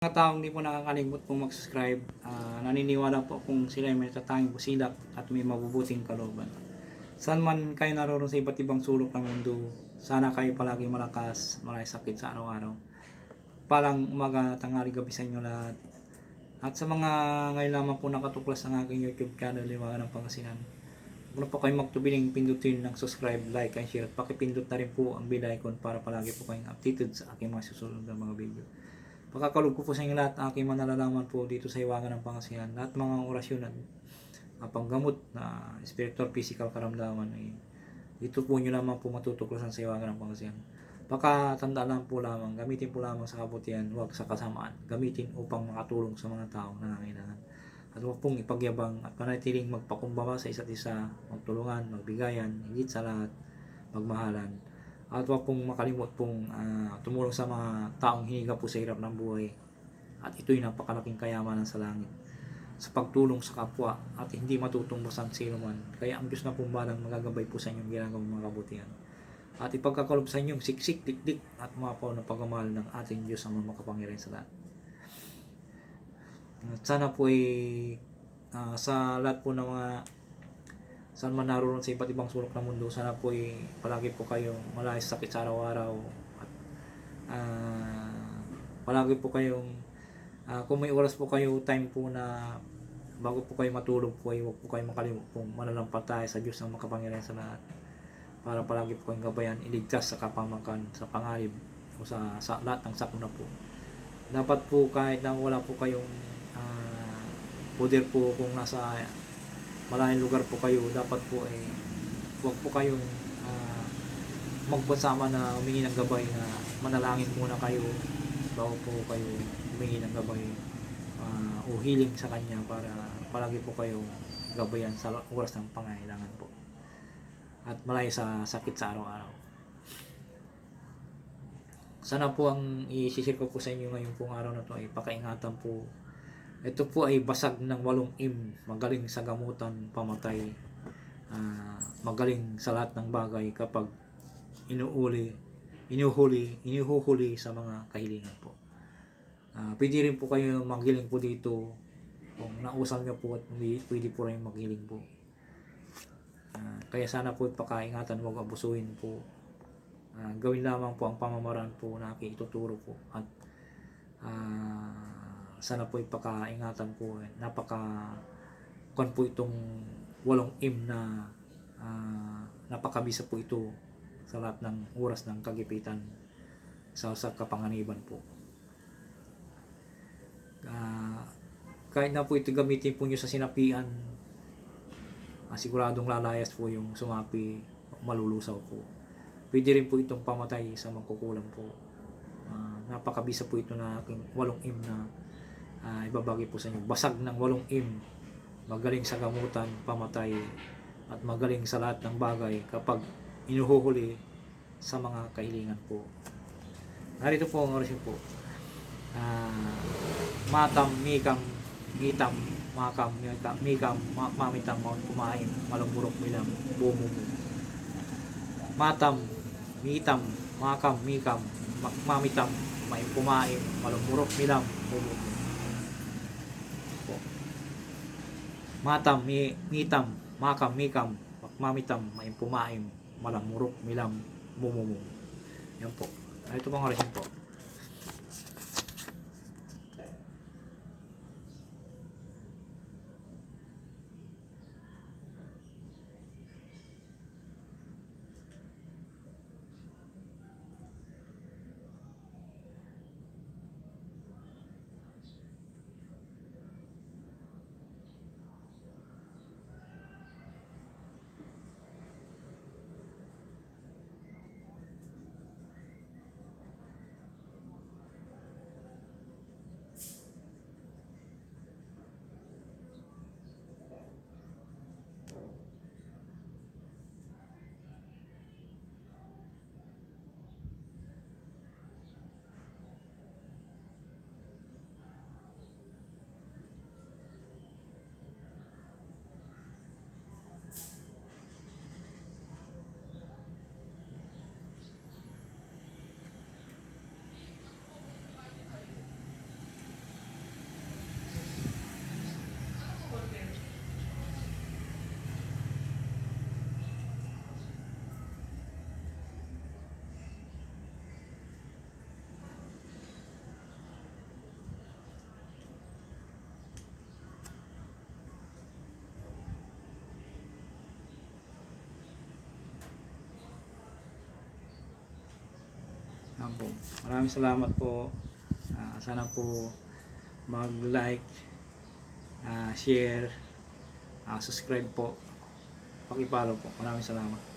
mga taong hindi po nakakalimot pong mag-subscribe, ah, naniniwala po kung sila ay may tatanging busilak at may mabubuting kalooban. Saan man kayo naroon sa iba't ibang sulok ng mundo, sana kayo palagi malakas, malay sakit sa araw-araw. Palang umaga, tanghali, gabi sa inyo lahat. At sa mga ngayon lamang po nakatuklas ng aking YouTube channel, Liwangan ng Pangasinan. Huwag na po kayong magtubiling pindutin ng subscribe, like, and share. At pakipindot na rin po ang bell icon para palagi po kayong updated sa aking mga susunod na mga video. Pagkakalog ko po sa inyo lahat ang aking manalalaman po dito sa Iwagan ng Pangasinan. Lahat mga orasyon at uh, panggamot na spiritual physical karamdaman ay dito po nyo lamang po matutuklasan sa Iwagan ng Pangasinan. Baka tandaan lang po lamang, gamitin po lamang sa kabutihan, huwag sa kasamaan. Gamitin upang makatulong sa mga taong nangangailangan. At huwag pong ipagyabang at manatiling magpakumbaba sa isa't isa, magtulungan, magbigayan, higit sa lahat, magmahalan. At huwag pong makalimot pong ah, tumulong sa mga taong hiniga po sa hirap ng buhay. At ito'y napakalaking kayamanan sa langit sa pagtulong sa kapwa at hindi matutungbasan sino man. Kaya ang Diyos na pumbalang magagabay po sa inyong ginagawang mga kabutihan. At ipagkakalob sa inyong siksik, dikdik at mapaw na pagmamahal ng ating Diyos ang makapangyarihan sa lahat. At sana po ay ah, sa lahat po ng mga saan man naroon sa iba't ibang sulok ng mundo, sana po ay palagi po kayong malayas sa sakit sa araw-araw at ah, palagi po kayong ah, kung may oras po kayo, time po na bago po kayo matulog po ay huwag po kayo makalimut pong mananampalataya sa Diyos ng makapangyarihan sa lahat para palagi po kayong gabayan, iligtas sa kapamakan, sa pangalib o sa, sa lahat ng sakuna po. Dapat po kahit na wala po kayong ah, poder po kung nasa malayong lugar po kayo, dapat po ay huwag po kayong ah, magpasama na humingi ng gabay na manalangin muna kayo bago po kayo humingi ng gabay ah, o healing sa kanya para palagi po kayo gabayan sa oras ng pangailangan po at malayo sa sakit sa araw-araw. Sana po ang i-share ko po sa inyo ngayong pong araw na to ay pakaingatan po. Ito po ay basag ng walong im, magaling sa gamutan, pamatay, ah, magaling sa lahat ng bagay kapag inuuli, inuhuli, inuhuhuli sa mga kahilingan po. Ah, pwede rin po kayo maghiling po dito kung nausal nyo po at pwede po rin maghiling po. Ah, kaya sana po pakaingatan, huwag abusuhin po. Ah, gawin lamang po ang pamamaraan po na ituturo po. At ah, sana po ipakaingatan po. Eh. Napaka kon po itong walong im na ah, napakabisa po ito sa lahat ng oras ng kagipitan sa, sa kapanganiban po. Ah, kahit na po ito gamitin po nyo sa sinapian, ah, siguradong lalayas po yung sumapi, malulusaw po. Pwede rin po itong pamatay sa magkukulang po. Ah, napakabisa po ito na aking walong im na ah, ibabagi po sa inyo. Basag ng walong im, magaling sa gamutan, pamatay, at magaling sa lahat ng bagay kapag inuhuhuli sa mga kahilingan po. Narito po ang orasyon po. Ah, matam, mikam, ngitam, makam, mikam, mikam ma- mamitang, maun kumain, malumburok, milam, bumubo. Matam, mitam, makam, mikam, ma- mamitam, may kumain, malumburok, milam, bumubo. Po. Matam, mi, mitam, makam, mikam, mak- mamitam, may pumain, malamurok, milam, bumubo. Yan po. Ito pong orasyon po. Apo. Maraming salamat po. Ah, sana po mag-like, ah, share, ah, subscribe po. Pakipalo po. Maraming salamat.